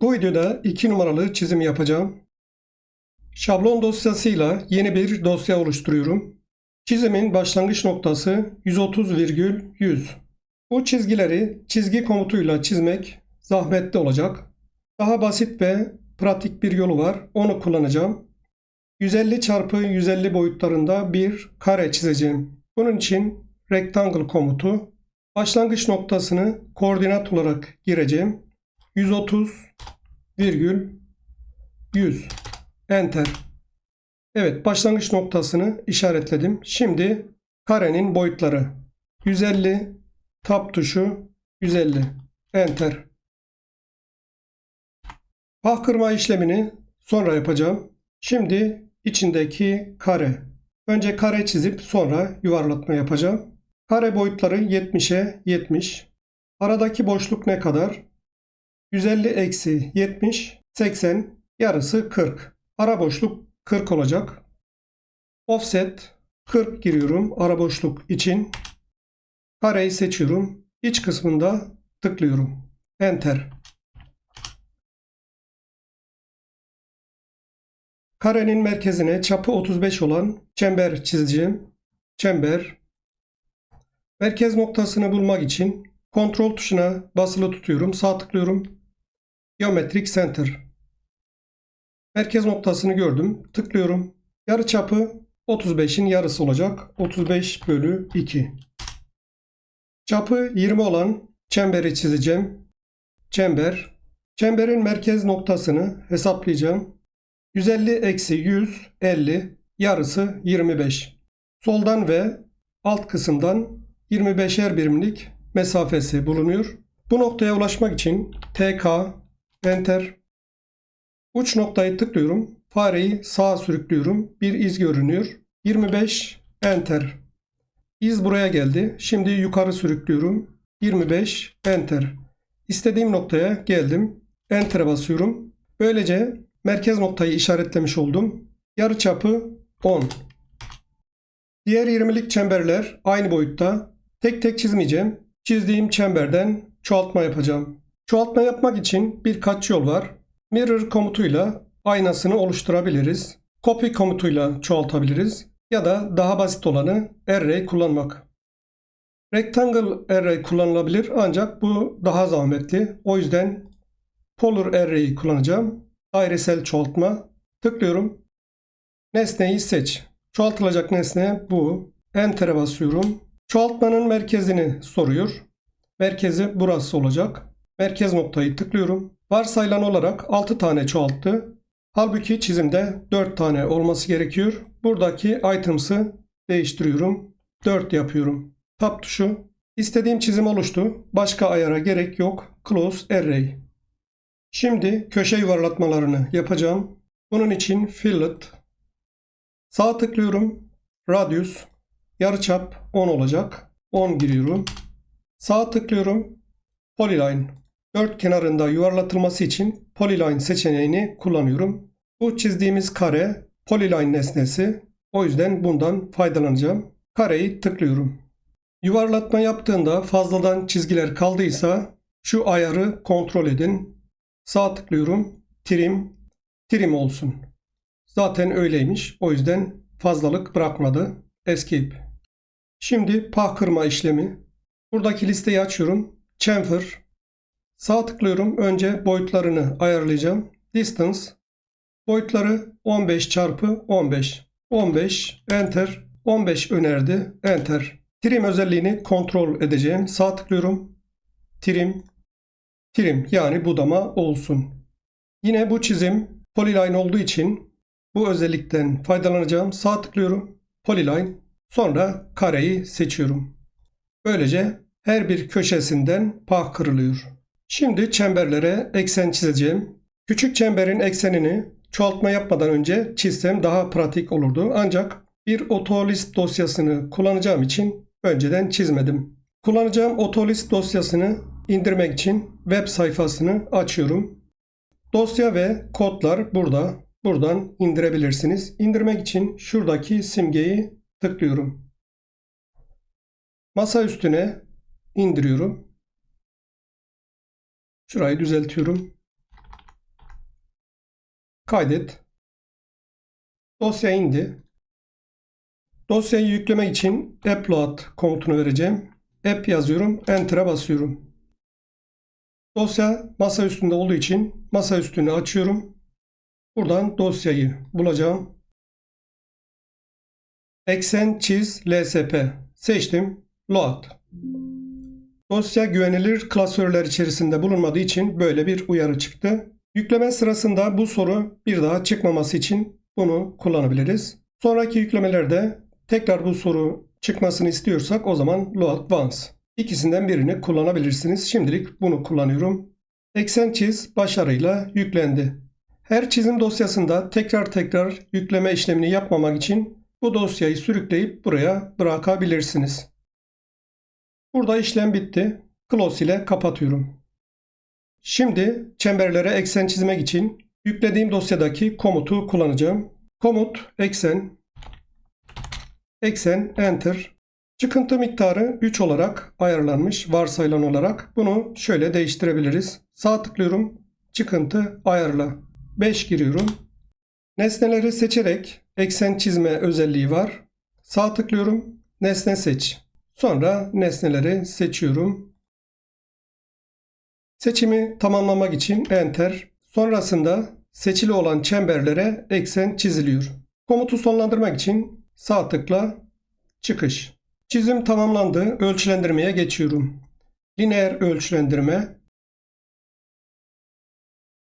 Bu videoda 2 numaralı çizim yapacağım. Şablon dosyasıyla yeni bir dosya oluşturuyorum. Çizimin başlangıç noktası 130,100. Bu çizgileri çizgi komutuyla çizmek zahmetli olacak. Daha basit ve pratik bir yolu var. Onu kullanacağım. 150 çarpı 150 boyutlarında bir kare çizeceğim. Bunun için rectangle komutu başlangıç noktasını koordinat olarak gireceğim. 130 virgül 100 enter. Evet başlangıç noktasını işaretledim. Şimdi karenin boyutları 150 tab tuşu 150 enter. Pah kırma işlemini sonra yapacağım. Şimdi içindeki kare. Önce kare çizip sonra yuvarlatma yapacağım. Kare boyutları 70'e 70. Aradaki boşluk ne kadar? 150 eksi 70, 80, yarısı 40. Ara boşluk 40 olacak. Offset 40 giriyorum ara boşluk için. Kareyi seçiyorum. İç kısmında tıklıyorum. Enter. Karenin merkezine çapı 35 olan çember çizeceğim. Çember. Merkez noktasını bulmak için kontrol tuşuna basılı tutuyorum. Sağ tıklıyorum. Geometric Center. Merkez noktasını gördüm. Tıklıyorum. Yarı çapı 35'in yarısı olacak. 35 bölü 2. Çapı 20 olan çemberi çizeceğim. Çember. Çemberin merkez noktasını hesaplayacağım. 150 eksi 100 50 yarısı 25. Soldan ve alt kısımdan 25'er birimlik mesafesi bulunuyor. Bu noktaya ulaşmak için TK Enter. Uç noktayı tıklıyorum. Fareyi sağa sürüklüyorum. Bir iz görünüyor. 25 Enter. İz buraya geldi. Şimdi yukarı sürüklüyorum. 25 Enter. İstediğim noktaya geldim. Enter'e basıyorum. Böylece merkez noktayı işaretlemiş oldum. Yarı çapı 10. Diğer 20'lik çemberler aynı boyutta. Tek tek çizmeyeceğim. Çizdiğim çemberden çoğaltma yapacağım. Çoğaltma yapmak için birkaç yol var. Mirror komutuyla aynasını oluşturabiliriz. Copy komutuyla çoğaltabiliriz. Ya da daha basit olanı array kullanmak. Rectangle array kullanılabilir ancak bu daha zahmetli. O yüzden polar array'i kullanacağım. Dairesel çoğaltma. Tıklıyorum. Nesneyi seç. Çoğaltılacak nesne bu. Enter'e basıyorum. Çoğaltmanın merkezini soruyor. Merkezi burası olacak. Merkez noktayı tıklıyorum. Varsayılan olarak 6 tane çoğalttı. Halbuki çizimde 4 tane olması gerekiyor. Buradaki items'ı değiştiriyorum. 4 yapıyorum. Tab tuşu. İstediğim çizim oluştu. Başka ayara gerek yok. Close Array. Şimdi köşe yuvarlatmalarını yapacağım. Bunun için Fillet. Sağ tıklıyorum. Radius. Yarıçap 10 olacak. 10 giriyorum. Sağ tıklıyorum. Polyline. Dört kenarında yuvarlatılması için Polyline seçeneğini kullanıyorum. Bu çizdiğimiz kare Polyline nesnesi. O yüzden bundan faydalanacağım. Kareyi tıklıyorum. Yuvarlatma yaptığında fazladan çizgiler kaldıysa şu ayarı kontrol edin. Sağ tıklıyorum. Trim. Trim olsun. Zaten öyleymiş. O yüzden fazlalık bırakmadı. Escape. Şimdi pah kırma işlemi. Buradaki listeyi açıyorum. Chamfer. Sağ tıklıyorum. Önce boyutlarını ayarlayacağım. Distance. Boyutları 15 çarpı 15. 15. Enter. 15 önerdi. Enter. Trim özelliğini kontrol edeceğim. Sağ tıklıyorum. Trim. Trim yani budama olsun. Yine bu çizim polyline olduğu için bu özellikten faydalanacağım. Sağ tıklıyorum. Polyline. Sonra kareyi seçiyorum. Böylece her bir köşesinden pah kırılıyor. Şimdi çemberlere eksen çizeceğim. Küçük çemberin eksenini çoğaltma yapmadan önce çizsem daha pratik olurdu. Ancak bir otolist dosyasını kullanacağım için önceden çizmedim. Kullanacağım otolist dosyasını indirmek için web sayfasını açıyorum. Dosya ve kodlar burada. Buradan indirebilirsiniz. İndirmek için şuradaki simgeyi tıklıyorum. Masa üstüne indiriyorum. Şurayı düzeltiyorum. Kaydet. Dosya indi. Dosyayı yüklemek için upload komutunu vereceğim. App yazıyorum. Enter'a basıyorum. Dosya masa üstünde olduğu için masa üstünü açıyorum. Buradan dosyayı bulacağım. Eksen çiz LSP seçtim. Load. Dosya güvenilir klasörler içerisinde bulunmadığı için böyle bir uyarı çıktı. Yükleme sırasında bu soru bir daha çıkmaması için bunu kullanabiliriz. Sonraki yüklemelerde tekrar bu soru çıkmasını istiyorsak o zaman load once. İkisinden birini kullanabilirsiniz. Şimdilik bunu kullanıyorum. Eksen çiz başarıyla yüklendi. Her çizim dosyasında tekrar tekrar yükleme işlemini yapmamak için bu dosyayı sürükleyip buraya bırakabilirsiniz. Burada işlem bitti. Close ile kapatıyorum. Şimdi çemberlere eksen çizmek için yüklediğim dosyadaki komutu kullanacağım. Komut eksen eksen enter Çıkıntı miktarı 3 olarak ayarlanmış varsayılan olarak. Bunu şöyle değiştirebiliriz. Sağ tıklıyorum. Çıkıntı ayarla. 5 giriyorum. Nesneleri seçerek eksen çizme özelliği var. Sağ tıklıyorum. Nesne seç. Sonra nesneleri seçiyorum. Seçimi tamamlamak için enter. Sonrasında seçili olan çemberlere eksen çiziliyor. Komutu sonlandırmak için sağ tıkla çıkış. Çizim tamamlandı. Ölçülendirmeye geçiyorum. Lineer ölçülendirme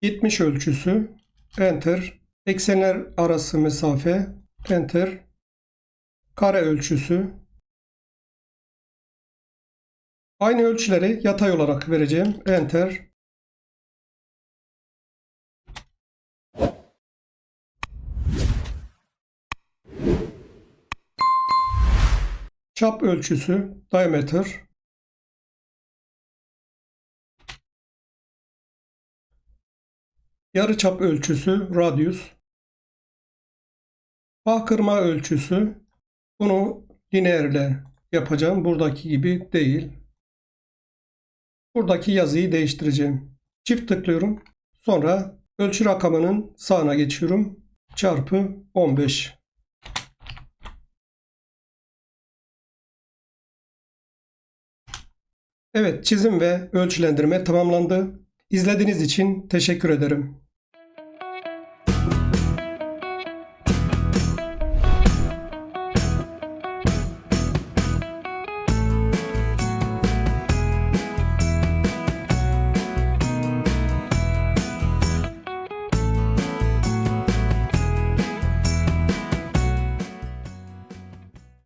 70 ölçüsü enter eksenler arası mesafe enter kare ölçüsü aynı ölçüleri yatay olarak vereceğim enter çap ölçüsü diameter yarıçap ölçüsü radius bağ kırma ölçüsü bunu lineerle yapacağım. Buradaki gibi değil. Buradaki yazıyı değiştireceğim. Çift tıklıyorum. Sonra ölçü rakamının sağına geçiyorum. Çarpı 15. Evet çizim ve ölçülendirme tamamlandı. İzlediğiniz için teşekkür ederim.